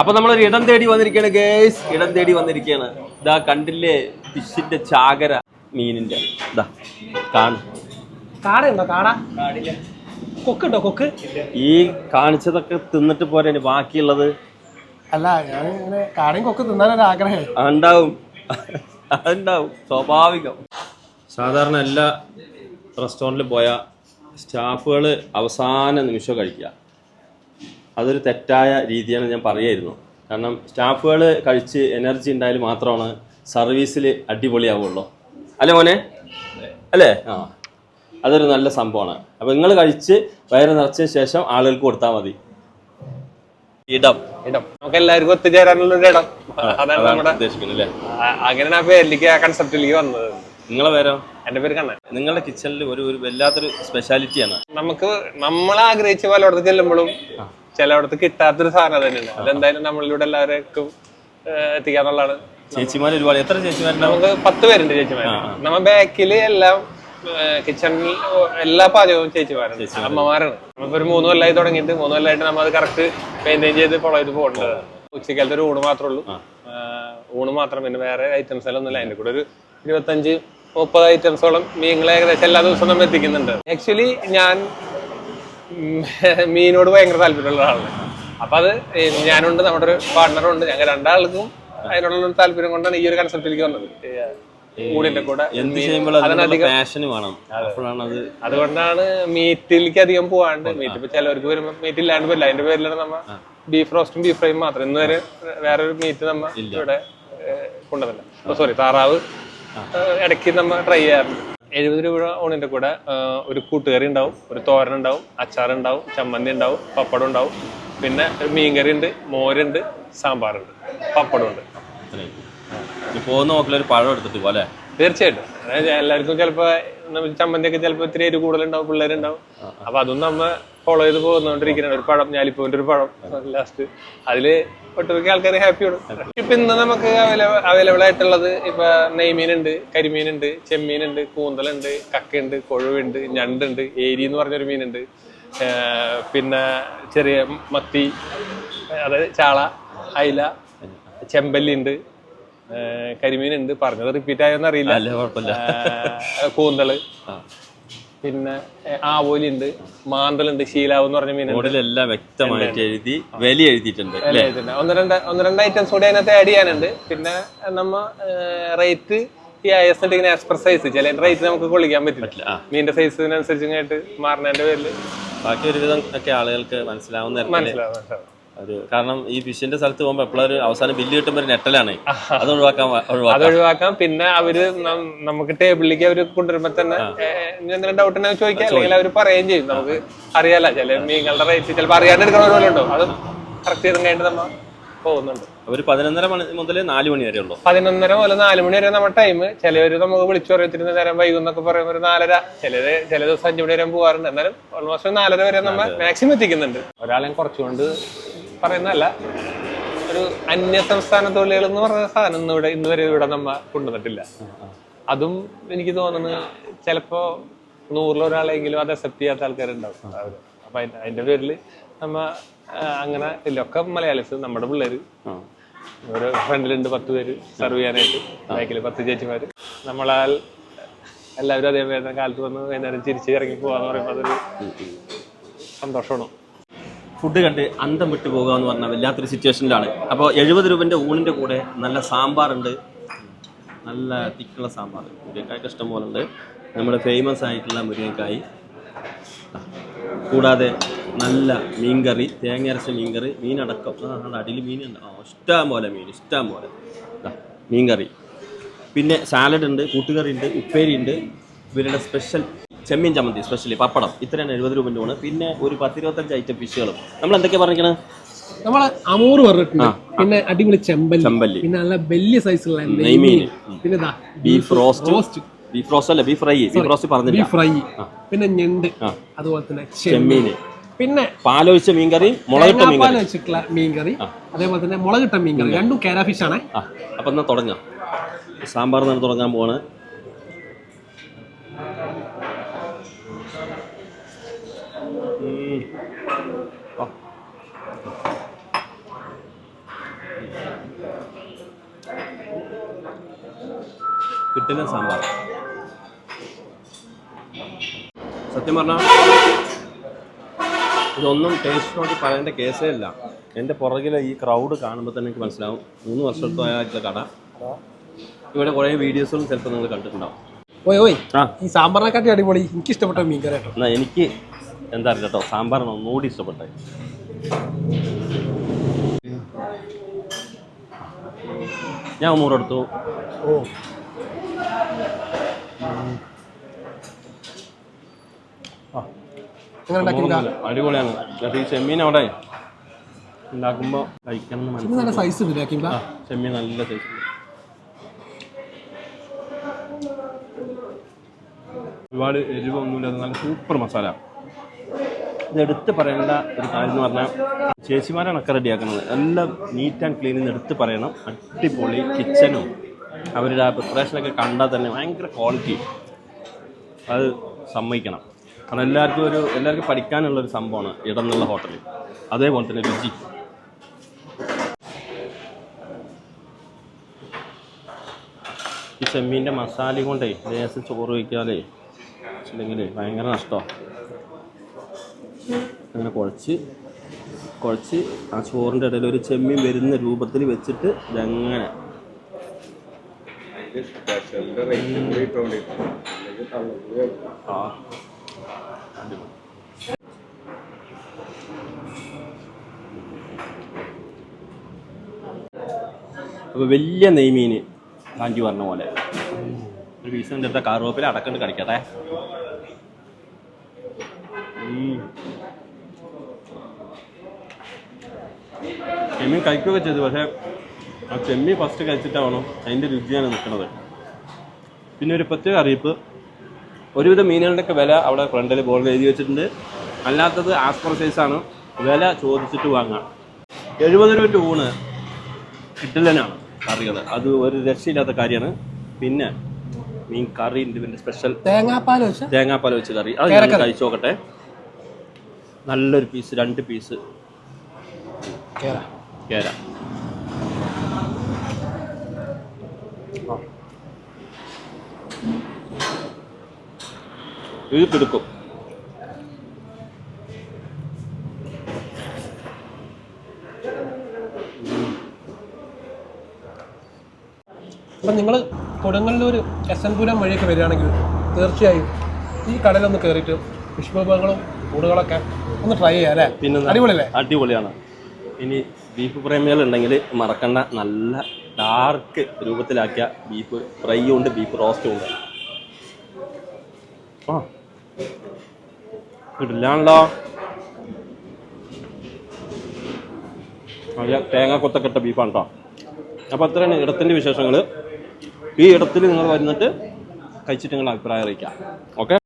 അപ്പൊ നമ്മളൊരു ഇടം തേടി വന്നിരിക്കുകയാണ് ഗേസ് ഇടം തേടി വന്നിരിക്കുകയാണ് ഇതാ കണ്ടില്ലേ? ഫിഷിന്റെ ചാകര മീനിന്റെ. ഇതാ കാണും. കാടയുണ്ടോ? കാട? കൊക്കുണ്ടോ കൊക്ക്? ഈ കാണിച്ചതൊക്കെ തിന്നിട്ട് പോരെ ഇനി ബാക്കിയുള്ളത്. അല്ല ഞാൻ ഇങ്ങനെ കാടയും കൊക്ക് തിന്നാനൊരു ആഗ്രഹം ഉണ്ടാവും അതുണ്ടാവും. സ്വാഭാവികം. സാധാരണ എല്ലാ റെസ്റ്റോറന്റിൽ പോയാൽ സ്റ്റാഫുകൾ അവസാന നിമിഷം കഴിക്കുക. അതൊരു തെറ്റായ രീതിയാണ് ഞാൻ പറയായിരുന്നു. കാരണം സ്റ്റാഫുകൾ കഴിച്ച് എനർജി ഉണ്ടായാൽ മാത്രമാണ് സർവീസിൽ അടിപൊളിയാവുള്ളൂ. അല്ലേ മോനെ? അല്ലേ? ആ. അതൊരു നല്ല സംഭവമാണ്. അപ്പോൾ നിങ്ങൾ കഴിച്ച് വയറ് നിറച്ചതിന് ശേഷം ആളുകൾക്ക് കൊടുത്താൽ മതി. ഇടം. ഇടം. നമുക്ക് എല്ലാവർക്കും ഒത്തുചേരാനുള്ള ഒരു ഇടം. അതാണ് നമ്മുടെ ഉദ്ദേശിക്കുന്നത് അല്ലേ? അങ്ങനെയാണ് ആ പേരിലേക്ക് ആ കൺസെപ്റ്റിലേക്ക് വന്നത്. നിങ്ങളെ പേരോ? എന്റെ പേര് കണ്ണൻ. നിങ്ങളുടെ കിച്ചണിൽ ഒരു ഒരു വല്ലാത്തൊരു സ്പെഷ്യാലിറ്റിയാണ് നമുക്ക് നമ്മൾ ആഗ്രഹിച്ച അവിടെ ചെല്ലുമ്പോഴും ചിലയിടത്ത് കിട്ടാത്തൊരു സാധനം തന്നെയാണ് അതെന്തായാലും നമ്മളിലൂടെ എല്ലാവർക്കും എത്തിക്കാന്നുള്ളതാണ്. ചേച്ചിമാർ ഒരുപാട്. എത്ര ചേച്ചിമാർ നമുക്ക് പത്ത് പേരുണ്ട് ചേച്ചിമാർ നമ്മ ബാക്കിൽ എല്ലാം കിച്ചണിൽ എല്ലാ പാചകവും ചേച്ചിമാരാണ്. അമ്മമാരാണ്. നമുക്ക് ഒരു മൂന്ന് കൊല്ലമായി തുടങ്ങിയിട്ട് മൂന്ന് കൊല്ലമായിട്ട് നമ്മൾ അത് കറക്റ്റ് മെയിന്റെയിൻ ചെയ്ത് ഫോളോ ചെയ്ത് പോകേണ്ടത് ഉച്ചക്കാലത്തെ ഒരു ഊണ് മാത്രമേ ഉള്ളൂ ഊണ് മാത്രം. പിന്നെ വേറെ ഐറ്റംസ് എല്ലാം ഒന്നുമില്ല അതിന്റെ കൂടെ ഒരു ഇരുപത്തഞ്ച് മുപ്പത് ഐറ്റംസോളം മീനുകൾ ഏകദേശം എല്ലാ ദിവസവും നമ്മൾ എത്തിക്കുന്നുണ്ട്. ആക്ച്വലി ഞാൻ മീനോട് ഭയങ്കര താല്പര്യമുള്ള ആളാണ്. അപ്പൊ അത് ഞാനുണ്ട് നമ്മുടെ ഒരു പാർട്ണറുണ്ട് ഞങ്ങൾ രണ്ടാൾക്കും അതിനുള്ള താല്പര്യം കൊണ്ടാണ് ഈ ഒരു കൺസെപ്റ്റിലേക്ക് വന്നത്. അതുകൊണ്ടാണ് മീറ്റിലേക്ക് അധികം പോവാണ്ട്. മീറ്റ് ഇപ്പൊ ചിലവർക്ക് വരുമ്പോ മീറ്റ് ഇല്ലാണ്ട് വരില്ല അതിന്റെ പേരിലാണ് നമ്മ ബീഫ് റോസ്റ്റും ബീഫ് ഫ്രൈയും മാത്രം. ഇന്ന് വരെ വേറൊരു മീറ്റ് നമ്മ ഇവിടെ കൊണ്ടുവന്നില്ല. സോറി താറാവ് ഏഹ്, ഇടയ്ക്ക് നമ്മ ട്രൈ ചെയ്യാറുണ്ട്. എഴുപത് രൂപ ഊണിന്റെ കൂടെ ഒരു കൂട്ടുകറി ഉണ്ടാവും ഒരു തോരൻ ഉണ്ടാവും അച്ചാർ ഉണ്ടാവും ചമ്മന്തി ഉണ്ടാവും പപ്പടം ഉണ്ടാവും. പിന്നെ ഒരു മീൻകറി ഉണ്ട് മോരുണ്ട് സാമ്പാറുണ്ട് പപ്പടം ഉണ്ട്. പോകുന്ന നോക്കിൽ ഒരു പഴം എടുത്തിട്ട് പോലെ തീർച്ചയായിട്ടും. അതായത് എല്ലാവർക്കും ചിലപ്പോ ചമ്മന്തിയൊക്കെ ചിലപ്പോ ഇത്തിരി എരിവ് കൂടുതലുണ്ടാവും പിള്ളേരുണ്ടാവും. അപ്പൊ അതൊന്നും നമ്മ ഫോളോ ചെയ്ത് പോകുന്നോണ്ടിരിക്കുന്ന ഒരു പഴം ഞാലിപ്പൂവിന്റെ ഒരു പഴം ലാസ്റ്റ് അതിൽ ഒട്ടുമിക്ക ആൾക്കാർ ഹാപ്പിയാണ് ഇപ്പൊ ഇന്ന് നമുക്ക് അവൈലബിൾ ആയിട്ടുള്ളത് ഇപ്പൊ നെയ്മീനുണ്ട് കരിമീനുണ്ട് ചെമ്മീനുണ്ട് കൂന്തലുണ്ട് കക്കയുണ്ട് കൊഴുവുണ്ട് ഞണ്ടുണ്ട് ഏരി എന്ന് പറഞ്ഞൊരു മീനുണ്ട്. പിന്നെ ചെറിയ മത്തി അതായത് ചാള അയില ചെമ്പല്ലി ഉണ്ട് കരിമീനുണ്ട്. പറഞ്ഞത് റിപ്പീറ്റ് ആയോന്ന് അറിയില്ല. കൂന്തൾ. പിന്നെ ആവോലി ഉണ്ട് മാന്തലുണ്ട് ശീലാവ് എന്ന് പറഞ്ഞ മീനുണ്ട്. ബോർഡിലെല്ലാം വ്യക്തമായിട്ട് എഴുതി വില എഴുതിയിട്ടുണ്ട് ഒന്ന് രണ്ട് ഒന്ന് രണ്ട് ഐറ്റംസ് കൂടി അതിനകത്ത് ആഡ് ചെയ്യാനുണ്ട്. പിന്നെ നമ്മ റേറ്റ് ഈ ഐ എസ് ഇങ്ങനെ എക്സ്പ്രസ് സൈസ് ചില റേറ്റ് നമുക്ക് കൊള്ളിക്കാൻ പറ്റില്ല. മീന്റെ മീനിന്റെ സൈസിനനുസരിച്ച് മാറുന്നതിന്റെ പേരിൽ ബാക്കി ഒരുവിധം ഒക്കെ ആളുകൾക്ക് മനസ്സിലാവുന്ന മനസ്സിലാവും ഒരു കാരണം ഈ ഫിഷിന്റെ സ്ഥലത്ത് പോകുമ്പോൾ എപ്പോഴും അവസാനം ബില്ല് കിട്ടുമ്പോൾ ഒരു നെറ്റലാണ് അത് ഒഴിവാക്കാൻ അത് ഒഴിവാക്കാം. പിന്നെ അവർ നമുക്ക് ടേബിളിലേക്ക് അവർ കൊണ്ടുവരുമ്പോ തന്നെ എന്തെങ്കിലും ഡൗട്ട് ഉണ്ടെങ്കിൽ ചോദിക്കാം. അല്ലെങ്കിൽ അവർ പറയുകയും ചെയ്യും. നമുക്ക് അറിയാലോ ചില മീനുകളുടെ റേറ്റ് ചിലപ്പോൾ അറിയാണ്ട് എടുക്കണ ഉണ്ടോ? അത് കറക്റ്റ് ചെയ്തും കഴിഞ്ഞിട്ട് നമ്മ പോകുന്നുണ്ട്. ഒരു പതിനൊന്നര മണി മുതൽ നാല് മണി വരെ ഉള്ളൂ. പതിനൊന്നര മുതൽ നാല് മണി വരെ നമ്മുടെ ടൈം ചിലവര് നമുക്ക് വിളിച്ചു പറയത്തിരുന്ന നേരം വൈകുന്നൊക്കെ പറയുമ്പോൾ ഒരു നാലര. ചിലര് ചില ദിവസം അഞ്ചു മണി വരെ പോകാറുണ്ട് എന്നാലും ഓൾമോസ്റ്റ് നാലര വരെ നമ്മൾ മാക്സിമം എത്തിക്കുന്നുണ്ട്. ഒരാളെ കുറച്ചുകൊണ്ട് പറയുന്നതല്ല. ഒരു അന്യ സംസ്ഥാന തൊഴിലുകൾ എന്ന് പറയുന്ന സാധനം ഇന്ന് ഇവിടെ ഇന്ന് വരെ ഇവിടെ നമ്മ കൊണ്ടുവന്നിട്ടില്ല. അതും എനിക്ക് തോന്നുന്നത് ചിലപ്പോ നൂറിലൊരാളെങ്കിലും അത് അക്സെപ്റ്റ് ചെയ്യാത്ത ആൾക്കാരുണ്ടാവും. അപ്പൊ അതിന്റെ- പേരിൽ നമ്മ അങ്ങനെ ഇല്ല ഒക്കെ മലയാളീസ് നമ്മുടെ പിള്ളേര്. ഒരു ഫ്രണ്ടിലുണ്ട് പത്ത് പേര് സെർവ് ചെയ്യാനായിട്ട് ബാക്കിൽ പത്ത് ചേച്ചിമാര്. നമ്മളാൽ എല്ലാവരും അതേപോലെ വേദന കാലത്ത് വന്ന് വൈകുന്നേരം ചിരിച്ച് ഇറങ്ങി പോവാന്ന് പറയുമ്പോൾ അതൊരു സന്തോഷമാണ്. ഫുഡ് കണ്ട് അന്തം വിട്ട് പോകുക എന്ന് പറഞ്ഞാൽ വല്ലാത്തൊരു സിറ്റുവേഷനിലാണ് അപ്പോൾ എഴുപത് രൂപന്റെ ഊണിന്റെ കൂടെ നല്ല സാമ്പാറുണ്ട്. നല്ല തിക്കുള്ള സാമ്പാർ. മുരിങ്ങക്കായ്ക്ക് ഇഷ്ടം പോലെ ഉണ്ട് നമ്മുടെ ഫേമസ് ആയിട്ടുള്ള മുരിങ്ങക്കായ്. കൂടാതെ നല്ല മീൻകറി തേങ്ങ അരച്ച മീൻകറി മീനടക്കം. അവിടെ അടിയിൽ മീനുണ്ട്. ആ ഇഷ്ടം പോലെ മീൻ ഇഷ്ടം പോലെ മീൻകറി. പിന്നെ സാലഡ് ഉണ്ട് കൂട്ടുകറി ഉണ്ട് ഉപ്പേരി ഉണ്ട്. ഇവരുടെ സ്പെഷ്യൽ ചെമ്മീൻ ചമ്മന്തി സ്പെഷ്യലി പപ്പടം. ഇത്രയാണ് എഴുപത് രൂപ ആണ് പിന്നെ ഒരു പത്തിരുപത്തഞ്ച് ഐറ്റം ഫിഷുകളും നമ്മൾ എന്തൊക്കെ പറഞ്ഞിരിക്കണേ? നമ്മൾ അമൂർ പറഞ്ഞിട്ടുണ്ട്. പിന്നെ അടിപൊളി ചെമ്പല്ലി. ചെമ്പല്ലി. പിന്നെ നല്ല വലിയ സൈസുള്ള നെയ്മീൻ. പിന്നെ beef roast. Roast. Beef roast അല്ല ബീഫ് ഫ്രൈ. ബീഫ് റോസ്റ്റ് പറഞ്ഞില്ല. Beef fry. പിന്നെ ഞണ്ട്. അതുപോലെ തന്നെ ചെമ്മീൻ. പിന്നെ പാലൊഴിച്ച മീൻകറി മുളകിട്ട മീൻകറി. വെച്ചിട്ടുള്ള മീൻകറി. അതേപോലെ തന്നെ മുളകിട്ട മീൻകറി. രണ്ടും കേര ഫിഷ് ആണ് അപ്പം എന്നാൽ തുടങ്ങാം. സാമ്പാർ നിന്നാണ് തുടങ്ങാൻ പോവാണ്. കിട്ടില്ല സാമ്പാർ. സത്യം പറഞ്ഞാൽ ഇതൊന്നും ടേസ്റ്റ് നോക്കി പറയേണ്ട കേസേ ഇല്ല. എന്റെ പുറകിലെ ഈ ക്രൗഡ് കാണുമ്പോൾ തന്നെ എനിക്ക് മനസ്സിലാവും. മൂന്ന് വർഷത്തോളായിട്ടുള്ള കട. ഇവിടെ കുറേ വീഡിയോസും ചിലപ്പോൾ നിങ്ങൾ കണ്ടിട്ടുണ്ടാവും. ഓയ് ഓയ്. ആ. ഈ സാമ്പാറിനെക്കാട്ടി അടിപൊളി. എനിക്ക് ഇഷ്ടപ്പെട്ട മീൻ കറി കേട്ടോ എന്നാ എനിക്ക് എന്താ അറിയില്ല കേട്ടോ. സാമ്പാറിന് ഒന്നുകൂടി ഇഷ്ടപ്പെട്ടത് ഞാൻ ഒന്നൂറെടുത്തു ഓ. അടിപൊളിയാണ്. ഈ ചെമ്മീൻ അവിടെ ഉണ്ടാക്കുമ്പോൾ കഴിക്കണം എന്ന് നല്ല സൈസ് ഉണ്ട് ആക്കിമ്പ ആ ചെമ്മീൻ നല്ല സൈസ് ഒരുപാട് എരിവൊന്നുമില്ല നല്ല സൂപ്പർ മസാല ഇത് എടുത്ത് പറയേണ്ട ഒരു കാര്യം എന്ന് പറഞ്ഞാൽ ചേച്ചിമാരാണ് ഒക്കെ റെഡിയാക്കുന്നത്. എല്ലാം നീറ്റ് ആൻഡ് ക്ലീൻ എന്ന് എടുത്ത് പറയണം. അടിപൊളി കിച്ചനും അവരുടെ ആ പ്രിപ്പറേഷനൊക്കെ കണ്ടാൽ തന്നെ ഭയങ്കര ക്വാളിറ്റി അത് സമ്മതിക്കണം. കാരണം എല്ലാവർക്കും ഒരു എല്ലാവർക്കും പഠിക്കാനുള്ള ഒരു സംഭവമാണ് ഇടന്നുള്ള ഹോട്ടലിൽ അതേപോലെ തന്നെ രുചി. ഈ ചെമ്മീന്റെ മസാല കൊണ്ടേ ലേശം ചോറ് വയ്ക്കാതെ ഇല്ലെങ്കിൽ ഭയങ്കര നഷ്ടമാണ്. അങ്ങനെ കുഴച്ച് കുഴച്ച് ആ ചോറിന്റെ ഇടയിൽ ഒരു ചെമ്മീൻ വരുന്ന രൂപത്തിൽ വെച്ചിട്ട് ഇതങ്ങനെ ആ അടിപൊളി. അപ്പോൾ വലിയ നെയ്മീൻ കാഞ്ചി പറഞ്ഞ പോലെ ഒരു പീസ് കണ്ടെടുത്ത കാറുവപ്പിൽ അടക്കണ്ട് കടിക്കട്ടെ. ചെമ്മീൻ കഴിക്കുകയൊക്കെ ചെയ്തു പക്ഷേ ആ ചെമ്മീൻ ഫസ്റ്റ് കഴിച്ചിട്ടാവണം അതിന്റെ രുചിയാണ് നിൽക്കുന്നത്. പിന്നെ ഒരു പ്രത്യേക അറിയിപ്പ്. ഒരുവിധം മീനുകളുടെയൊക്കെ വില അവിടെ ഫ്രണ്ടിൽ ബോർഡിൽ എഴുതി വെച്ചിട്ടുണ്ട്. അല്ലാത്തത് ആസ്പർ സൈസാണ് വില ചോദിച്ചിട്ട് വാങ്ങാം. എഴുപത് രൂപ ഊണ് കിട്ടില്ലനാണ് കറികൾ അത് ഒരു രക്ഷയില്ലാത്ത കാര്യമാണ്. പിന്നെ മീൻ കറി ഇതിന്റെ സ്പെഷ്യൽ തേങ്ങാപ്പാൽ വെച്ച് തേങ്ങാപ്പാൽ വെച്ച് കറി. അത് കഴിച്ചോക്കട്ടെ കഴിച്ചു നോക്കട്ടെ. നല്ലൊരു പീസ് രണ്ട് പീസ് കേര ഇത് പിടുക്കും. അപ്പം നിങ്ങൾ കൊടുങ്ങല്ലൂർ എസ് എൻ പുരം വഴിയൊക്കെ വരികയാണെങ്കിൽ തീർച്ചയായും ഈ കടലൊന്ന് കയറിയിട്ട് ഫിഷ് ഊണുകളൊക്കെ ഒന്ന് ട്രൈ ചെയ്യാം അല്ലേ? പിന്നെ അടിപൊളിയല്ലേ? അടിപൊളിയാണ്. ഇനി ബീഫ് പ്രേമികളുണ്ടെങ്കിൽ മറക്കണ്ട നല്ല ഡാർക്ക് രൂപത്തിലാക്കിയ ബീഫ് ഫ്രൈയും ഉണ്ട് ബീഫ് റോസ്റ്റും ഉണ്ട്. ആ. കിട്ടില്ലാണല്ലോ നല്ല തേങ്ങ കൊത്തൊക്കെ ഇട്ട ബീഫാണ് കേട്ടോ അപ്പോൾ അത്രയാണ് ഇടത്തിന്റെ വിശേഷങ്ങൾ ഈ ഇടത്തിൽ നിങ്ങൾ വരുന്നിട്ട് കഴിച്ചിട്ട് നിങ്ങളുടെ അഭിപ്രായം അറിയിക്കാം. ഓക്കെ